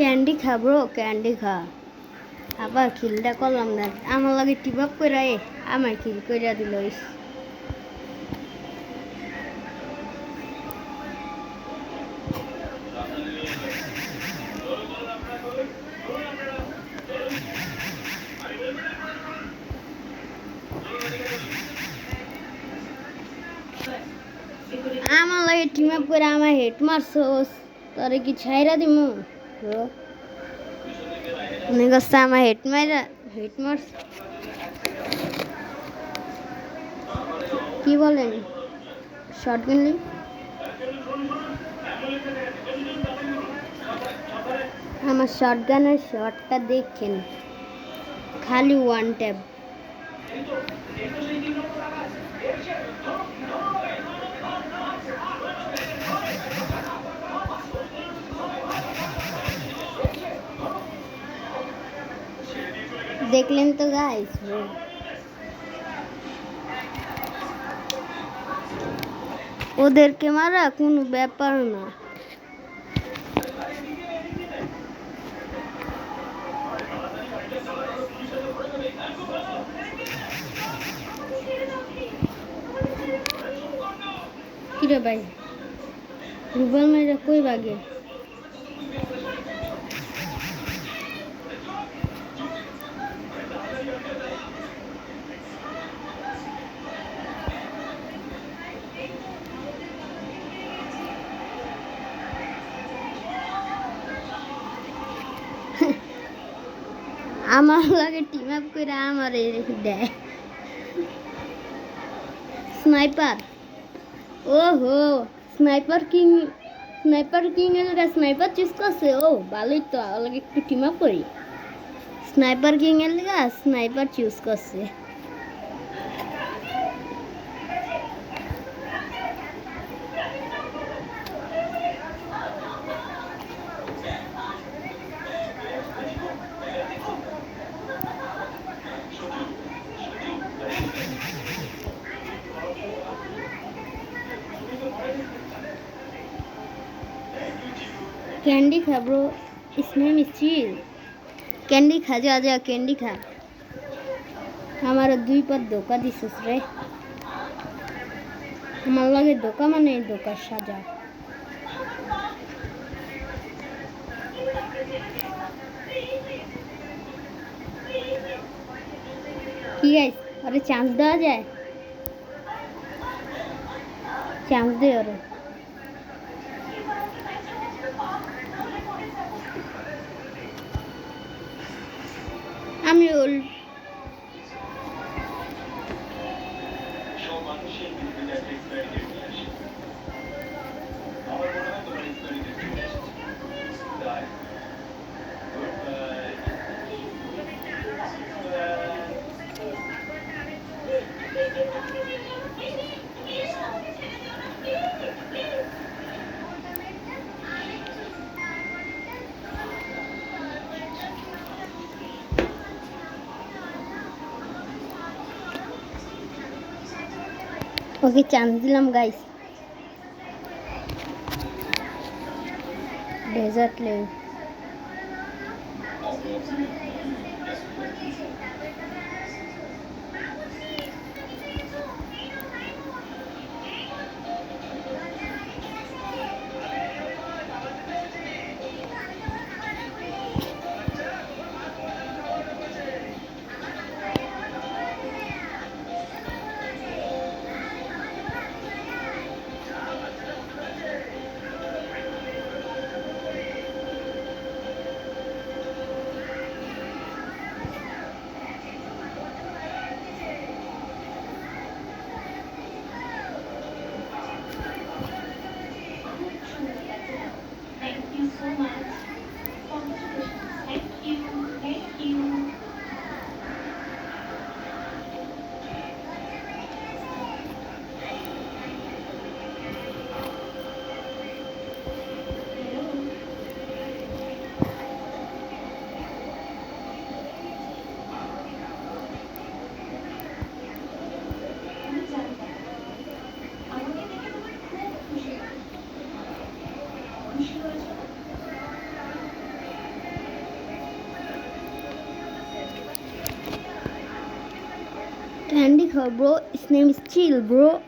Candy খা bro, candy খা। আবার খিলটা করলাম না। আমার লাগে টিপ আপ করে আমার খিল করে দিল। আমার লাগে টিম আপ করে আমার হেড মারছোস, তোরে কি ছাইরা দিমু? ব্রো মনে করছে আমার হেড মাইরা হেড মারছ কি বলেন শর্ট কিনলি আমার শর্ট গানের শর্টটা দেখেন খালি ওয়ান ট্যাব দেখলেন তো গাইস ওদেরকে মারা কোনো ব্যাপার না। কিরে ভাই রুবেল মেয়েরা কই বাগে? আমার লাগে টিম আপ করে আমার দেয়। স্নাইপার ওহো স্নাইপার কিং স্নাইপার কিং এর স্নাইপার চুজ করছে। ও, ভালোই তো লাগে একটু টিম আপ করি। স্নাইপার কিং এর স্নাইপার চুজ করছে। कैंडी खा ब्रो इसमें मिस्चिल कैंडी खा जा जा कैंडी खा हमारा দুই পর ধোকা দিছিস রে আমার লাগে ধোকা মানে ধোকার সাজা কি গাইস আরে চান্স দেওয়া যায় চান্স দে ওরে Anlamıyorum. ওকে চান্স দিলাম guys dessert লেউ bro. His name is Chill, bro.